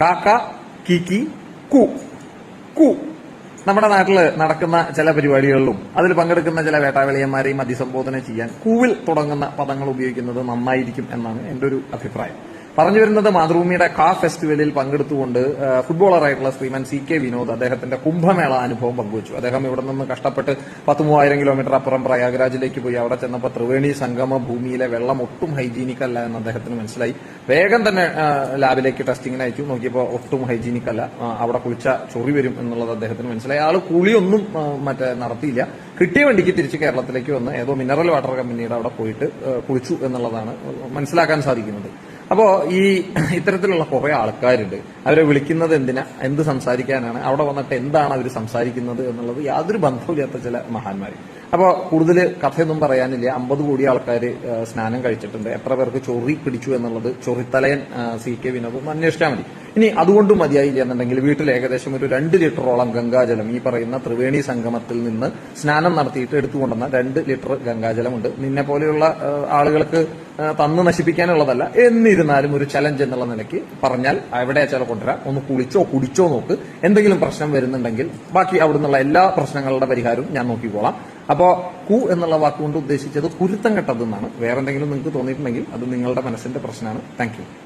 കാക്ക കിക്കി കു. കു. നമ്മുടെ നാട്ടിൽ നടക്കുന്ന ചില പരിപാടികളിലും അതിൽ പങ്കെടുക്കുന്ന ചില വേട്ടാവിളിയന്മാരെയും അഭിസംബോധന ചെയ്യാൻ കൂവിൽ തുടങ്ങുന്ന പദങ്ങൾ ഉപയോഗിക്കുന്നത് നന്നായിരിക്കും എന്നാണ് എന്റെ ഒരു അഭിപ്രായം. പറഞ്ഞു വരുന്നത് മാതൃഭൂമിയുടെ കാ ഫെസ്റ്റിവലിൽ പങ്കെടുത്തുകൊണ്ട് ഫുട്ബോളറായിട്ടുള്ള ശ്രീമാൻ സി കെ വിനോദ് അദ്ദേഹത്തിന്റെ കുംഭമേള അനുഭവം പങ്കുവച്ചു. അദ്ദേഹം ഇവിടെ നിന്ന് കഷ്ടപ്പെട്ട് പത്ത് മൂവായിരം കിലോമീറ്റർ അപ്പുറം പ്രയാഗ്രാജിലേക്ക് പോയി. അവിടെ ചെന്നപ്പോൾ ത്രിവേണി സംഗമ ഭൂമിയിലെ വെള്ളം ഒട്ടും ഹൈജീനിക് അല്ല എന്ന് അദ്ദേഹത്തിന് മനസ്സിലായി. വേഗം തന്നെ ലാബിലേക്ക് ടെസ്റ്റിങ്ങിന് അയച്ചു. നോക്കിയപ്പോൾ ഒട്ടും ഹൈജീനിക് അല്ല അവിടെ കുളിച്ച ചൊറി വരും എന്നുള്ളത് അദ്ദേഹത്തിന് മനസ്സിലായി. ആൾ കുളിയൊന്നും മറ്റേ നടത്തിയില്ല. കിട്ടിയ വണ്ടിക്ക് തിരിച്ച് കേരളത്തിലേക്ക് വന്ന് ഏതോ മിനറൽ വാട്ടർ കമ്പനിയുടെ അവിടെ പോയിട്ട് കുളിച്ചു എന്നുള്ളതാണ് മനസ്സിലാക്കാൻ സാധിക്കുന്നത്. അപ്പോ ഈ ഇത്തരത്തിലുള്ള കുറെ ആൾക്കാരുണ്ട്. അവരെ വിളിക്കുന്നത് എന്തിനാ? എന്ത് സംസാരിക്കാനാണ്? അവിടെ വന്നിട്ട് എന്താണ് അവർ സംസാരിക്കുന്നത് എന്നുള്ളത് യാതൊരു ബന്ധവുമില്ലാത്ത ചില മഹാന്മാർ അപ്പോൾ കൂടുതൽ കഥയൊന്നും പറയാനില്ല. അമ്പത് കോടി ആൾക്കാർ സ്നാനം കഴിച്ചിട്ടുണ്ട്. എത്ര പേർക്ക് ചൊറി പിടിച്ചു എന്നുള്ളത് ചൊറിത്തലയൻ സി കെ വിനോദം അന്വേഷിച്ചാൽ മതി. ഇനി അതുകൊണ്ടും മതിയായില്ല എന്നുണ്ടെങ്കിൽ വീട്ടിൽ ഏകദേശം ഒരു രണ്ട് ലിറ്ററോളം ഗംഗാജലം ഈ പറയുന്ന ത്രിവേണി സംഗമത്തിൽ നിന്ന് സ്നാനം നടത്തിയിട്ട് എടുത്തുകൊണ്ടുവന്ന രണ്ട് ലിറ്റർ ഗംഗാജലമുണ്ട്. നിന്നെ പോലെയുള്ള ആളുകൾക്ക് തന്നു നശിപ്പിക്കാനുള്ളതല്ല. എന്നിരുന്നാലും ഒരു ചലഞ്ച് എന്നുള്ള നിലയ്ക്ക് പറഞ്ഞാൽ എവിടെ ചില കൊണ്ടുവരാം. ഒന്ന് കുളിച്ചോ കുടിച്ചോ നോക്ക്. എന്തെങ്കിലും പ്രശ്നം വരുന്നുണ്ടെങ്കിൽ ബാക്കി അവിടെ നിന്നുള്ള എല്ലാ പ്രശ്നങ്ങളുടെ പരിഹാരവും ഞാൻ നോക്കിക്കോളാം. അപ്പോ കു എന്നുള്ള വാക്കുകൊണ്ട് ഉദ്ദേശിച്ചത് കുരുത്തം കെട്ടതെന്നാണ്. വേറെന്തെങ്കിലും നിങ്ങൾക്ക് തോന്നിയിട്ടുണ്ടെങ്കിൽ അത് നിങ്ങളുടെ മനസ്സിന്റെ പ്രശ്നമാണ്. താങ്ക്